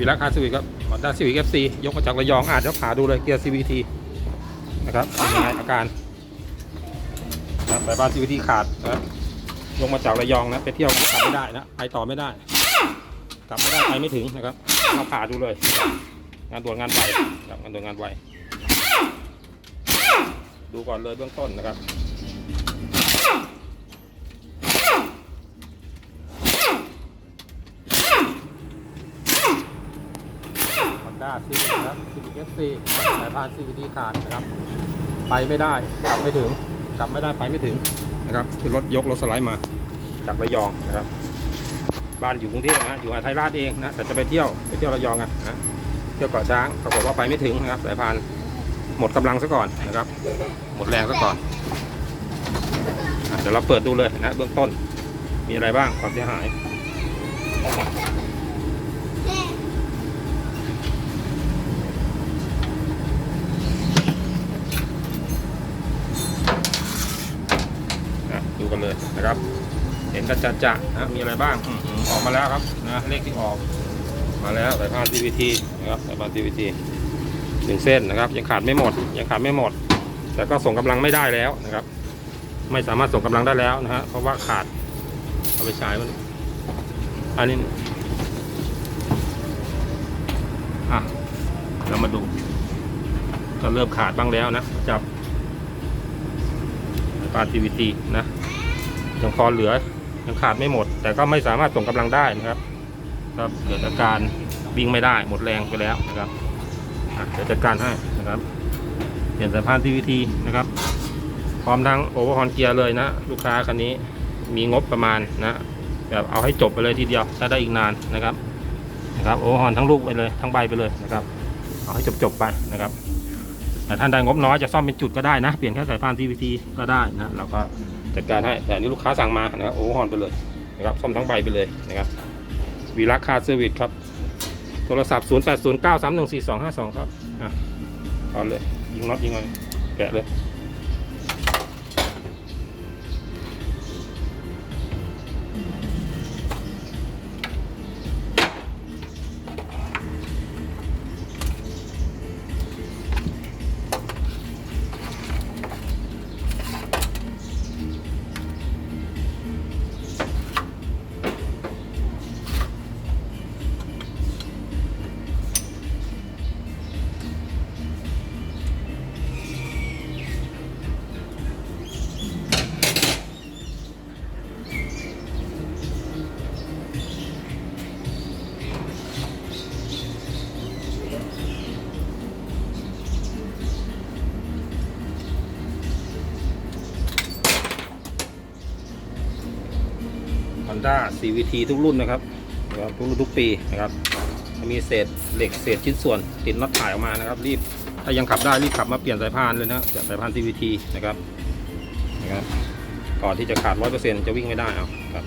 วีระคาสวิกครับมาด้าซีวิกเอฟซียกมาจากระยองอาจจะผ่าดูเลยเกียร์ CVT นะครับเป็นยังไงอาการนะสายพาน CVT ขาดนะยกมาจากระยองนะไปเที่ยวกลับไม่ได้นะไปต่อไม่ได้ กลับไม่ได้ไปไม่ถึงนะครับมาผ่าดูเลย งานด่วนงานไวครับงานด่วนงานไวดูก่อนเลยเบื้องต้นนะครับ ฮอน ด้าซีนะครับซีบีเอฟซีสายพานซีบีดีขาดนะครับ ไปไม่ได้กลับไม่ถึงกลับไม่ได้ไปไม่ถึงนะครับคือรถยกรถสไลด์มาจากระยองนะครับ บ้านอยู่กรุงเทพนะอยู่อาไทยราชเองนะแต่จะไปเที่ยวไปเที่ยวระยองอะนะเที่ยวเกาะช้างปรากฏว่าไปไม่ถึงนะครับสายพานหมดกำลังซะก่อนนะครับ หมดแรงซะก่อนเดี๋ยวเราเปิดดูเลยนะเบื้องต้นมีอะไรบ้างความเสียหาย นะดูกัน เลยนะครับ เห็นกันจัดจะนะมีอะไรบ้างอออกมาแล้วครับนะเลขที่ออก มาแล้วสายพาน CVT นะครับสายพาน CVT หนึ่งเส้นนะครับ ยังขาดไม่หมด ยังขาดไม่หมด แต่ก็ส่งกำลังไม่ได้แล้วนะครับ ไม่สามารถส่งกำลังได้แล้วนะฮะเพราะว่าขาดเอาไปใช้มันอันนี้อะเรามาดูก็เริ่มขาดบ้างแล้วนะ จับปา CVT นะ ยังพอเหลือยังขาดไม่หมด แต่ก็ไม่สามารถส่งกำลังได้นะครับก็เกิดอาการวิ่งไม่ได้หมดแรงไปแล้วนะครับเดี๋ยวจัดการให้นะครับเปลี่ยนสายพาน CVT นะครับ พร้อมทั้งโอเวอร์ฮอนเกียร์เลยนะ ลูกค้าคันนี้มีงบประมาณนะแบบเอาให้จบไปเลยทีเดียวถ้าได้อีกนานนะครับนะครับโอเวอร์ฮอนทั้งลูกไปเลยทั้งใบไปเลยนะครับ เอาให้จบๆไปนะครับแต่ท่านใดงบน้อยจะซ่อมเป็นจุดก็ได้นะ เปลี่ยนแค่สายพาน TVT ก็ได้นะเราก็ จัดการให้แต่นี้ลูกค้าสั่งมานะครับโอ้ฮอนไปเลยนะครับซ่อมทั้งใบไปเลยนะครับวีรักคาเซอร์วิสครับโทรศัพท์ 0 8 0 9 3 1 4 2 5 2 ครับอะเอาเลย ยิงน็อตยิงเลยแกะเลย Honda CVT ทุกรุ่นนะครับนะครับทุกรุ่นทุกปีนะครับมีเศษเหล็กเศษชิ้นส่วนติดน็อตถ่ายออกมานะครับ รีบถ้ายังขับได้รีบขับมาเปลี่ยนสายพานเลยนะจากสายพาน CVT นะครับนะครับก่อนที่จะขาด100%จะวิ่งไม่ได้เอาครับ